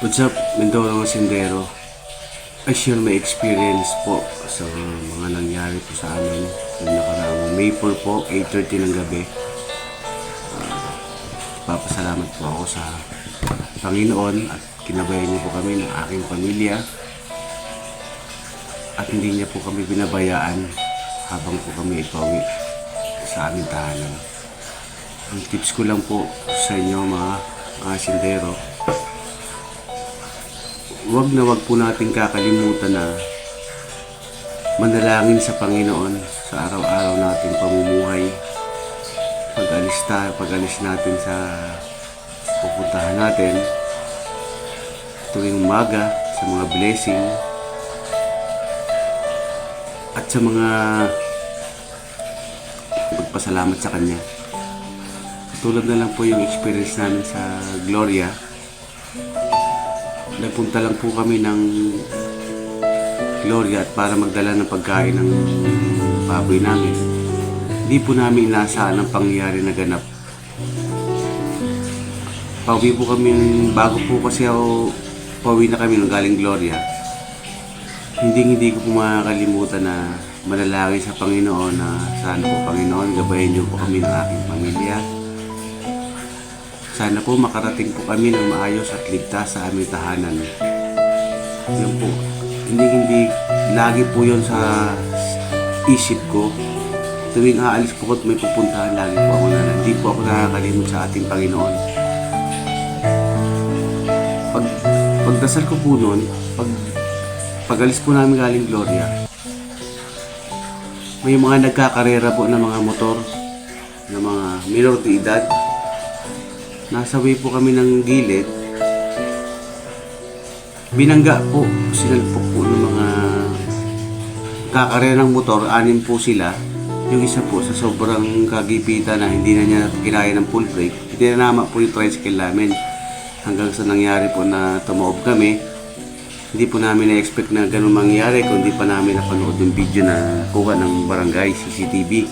What's up, Mindoro Sendero? I share my experience po sa mga nangyari po sa amin noong nakaraang 4 po, 8.30 ng gabi. Ah, papasalamat po ako sa Panginoon at kinabayan niyo po kami ng aking pamilya at hindi niya po kami binabayaan habang po kami ipawi sa aming tahanan. Ang tips ko lang po sa inyo mga mga sindero, huwag na wag po natin kakalimutan na manalangin sa Panginoon sa araw-araw natin pamumuhay. Pag-alis, ta, pag-alis natin sa pupuntahan natin tuwing umaga sa mga blessing at sa mga pagpasalamat sa Kanya. Tulad na lang po yung experience namin sa Gloria. Nagpunta lang po kami ng Gloria at para magdala ng pagkain ng baboy namin. Hindi po namin inaasahan ang pangyayari na ganap. Pauwi po kami, bago po kasi ako, pauwi na kami nung galing Gloria. Hindi hindi ko po makakalimutan na manalangin sa Panginoon na sana po Panginoon, gabayan niyo po kami ng aking pamilya. Sana po makarating po kami ng maayos at ligtas sa aming tahanan. Yun po. Hindi hindi lagi po yun sa isip ko. Tuwing aalis po ko at may pupuntahan, lagi po ako na hindi po ako nakakalimot sa ating Panginoon. Pag pagdasal ko po noon, pag pagalis po namin galing Gloria, may mga nagkakarera po ng mga motor, ng mga minor de edad, nasa po kami ng gilid, binangga po, sinalpok po ng mga kakarera ng motor, anim po sila. Yung isa po sa sobrang kagipitan na hindi na niya kinaya ng full brake, hindi na nama po yung tricycle namin. Hanggang sa nangyari po na tumaob kami, hindi po namin na-expect na ganun mangyari kung hindi pa namin napanood yung video na kuha ng barangay CCTV.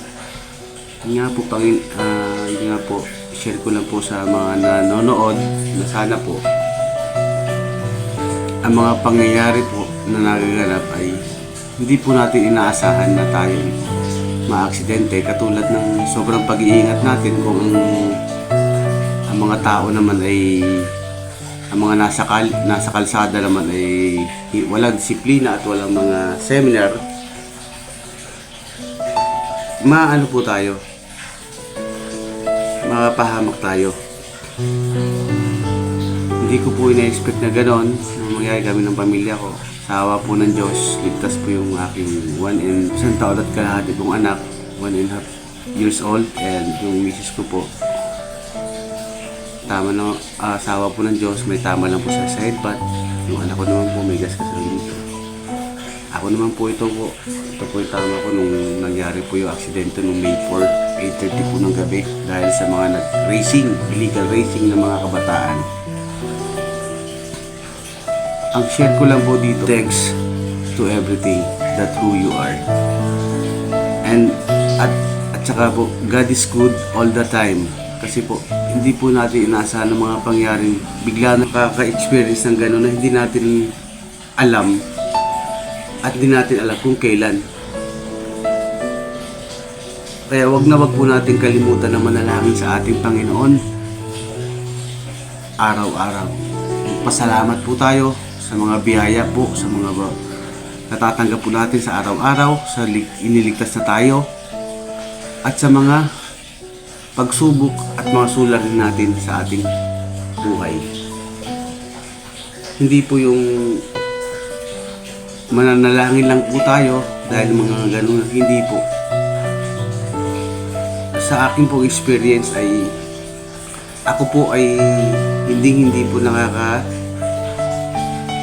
Yun nga po, pangin, ah, yun nga po, share ko lang po sa mga nanonood na sana po ang mga pangyayari po na nagaganap ay hindi po natin inaasahan na tayo maaksidente. Katulad ng sobrang pag-iingat natin kung ang, mga tao naman ay ang mga nasa, kal, nasa kalsada naman ay walang disiplina at walang mga seminar maano po tayo mapahamak tayo. Hindi ko po ina-expect na ganon. Na mangyari kami ng pamilya ko sa po ng Diyos ligtas po yung aking one and isang taon at kalahati kong anak one and a half years old and yung misis ko po. Tama na ah, sa awa po ng Diyos may tama lang po sa side bat yung anak ko naman po may gas dito ako naman po ito po. Ito po yung tama ko nung nangyari po yung aksidente nung May 4 8.30 po ng gabi dahil sa mga nag-racing, illegal racing ng mga kabataan. Ang share ko lang po dito, thanks to everything that who you are. And at at saka po, God is good all the time. Kasi po, hindi po natin inaasahan ng mga pangyaring bigla nakaka-experience ng gano'n na hindi natin alam at hindi natin alam kung kailan. Kaya wag na wag po natin kalimutan na manalangin sa ating Panginoon araw-araw. Pasalamat po tayo sa mga biyaya po, sa mga natatanggap po natin sa araw-araw, sa lig- iniligtas na tayo, at sa mga pagsubok at mga suliranin natin sa ating buhay. Hindi po yung mananalangin lang po tayo dahil mga ganun, hindi po sa akin po experience ay ako po ay hindi hindi po nakaka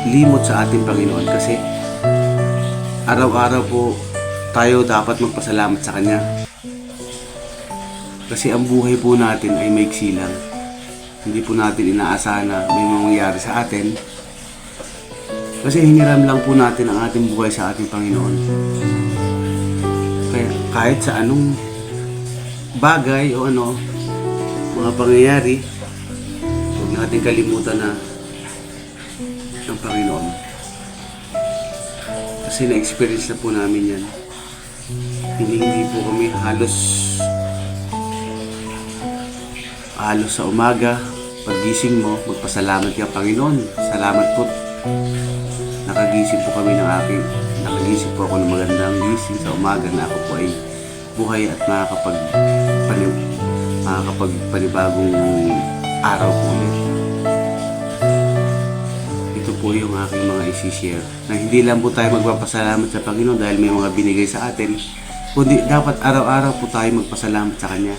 limot sa ating Panginoon kasi araw-araw po tayo dapat magpasalamat sa Kanya. Kasi ang buhay po natin ay may lang. Hindi po natin inaasahan na may mangyayari sa atin. Kasi hiniram lang po natin ang ating buhay sa ating Panginoon. Kaya kahit sa anong bagay o ano, mga pangyayari, huwag natin kalimutan na ng Panginoon. Kasi na-experience na po namin yan. Hindi, hindi po kami halos halos sa umaga, paggising mo, magpasalamat ka Panginoon. Salamat po. Nakagising po kami ng aking, nakagising po ako ng magandang gising sa umaga na ako po ay buhay at makakapag pani, makakapag panibagong araw po ulit. Ito po yung aking mga isi-share na hindi lang po tayo magpapasalamat sa Panginoon dahil may mga binigay sa atin, kundi dapat araw-araw po tayo magpasalamat sa Kanya.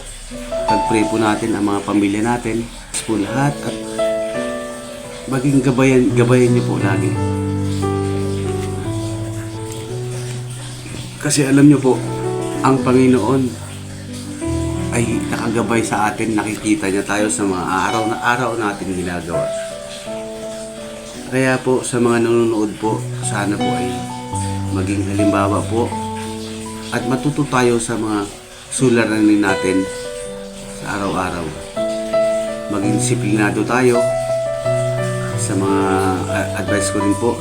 Pag-pray po natin ang mga pamilya natin, po lahat at maging gabayan, gabayan niyo po lagi. Kasi alam niyo po, ang Panginoon ay nakagabay sa atin, nakikita niya tayo sa mga araw na araw natin ginagawa. Kaya po sa mga nanonood po, sana po ay maging halimbawa po at matuto tayo sa mga suliranin natin sa araw-araw. Maging disiplinado tayo sa mga advice ko rin po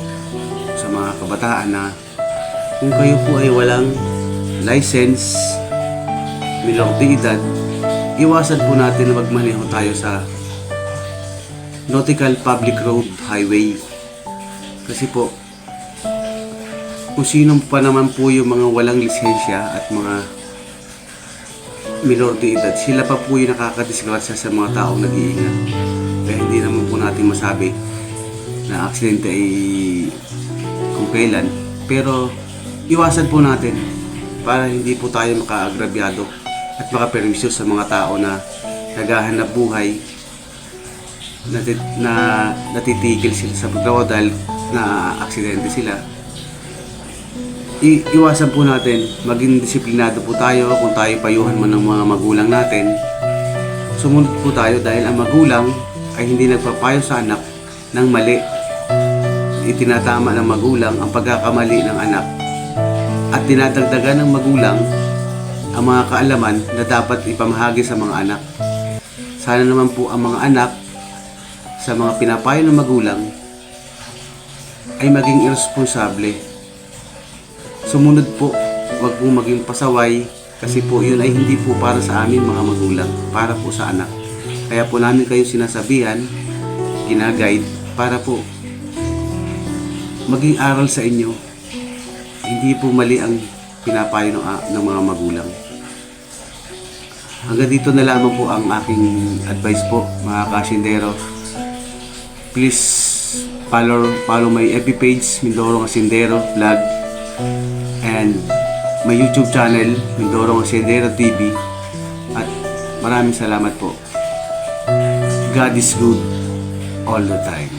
sa mga kabataan na kung kayo po ay walang license, minor de edad, iwasan po natin na magmaneho tayo sa nautical public road highway. Kasi po, kung sino pa naman po yung mga walang lisensya at mga minor de sila pa po yung nakakadisgrasya sa mga taong nag-iingat. Kaya hindi naman po natin masabi na aksidente ay kung kailan. Pero iwasan po natin para hindi po tayo makaagrabyado at makaperwisyo sa mga tao na naghahanap buhay na, na natitigil sila sa paggawa dahil na aksidente sila I- iwasan po natin, maging disiplinado po tayo kung tayo payuhan man ng mga magulang natin. Sumunod po tayo dahil ang magulang ay hindi nagpapayo sa anak ng mali. Itinatama ng magulang ang pagkakamali ng anak at dinadagdagan ng magulang ang mga kaalaman na dapat ipamahagi sa mga anak. Sana naman po ang mga anak sa mga pinapayo ng magulang ay maging irresponsable sumunod po, wag po maging pasaway kasi po yun ay hindi po para sa amin mga magulang, para po sa anak. Kaya po namin kayo sinasabihan, ginaguide, para po maging aral sa inyo. Hindi po mali ang pinapayo ng, ng mga magulang. Hanggang dito na lamang po ang aking advice po, mga kasindero. Please follow, follow my FB page, Mindoro Kasindero Vlog and my YouTube channel, Mindoro Sendero TV. At maraming salamat po. God is good all the time.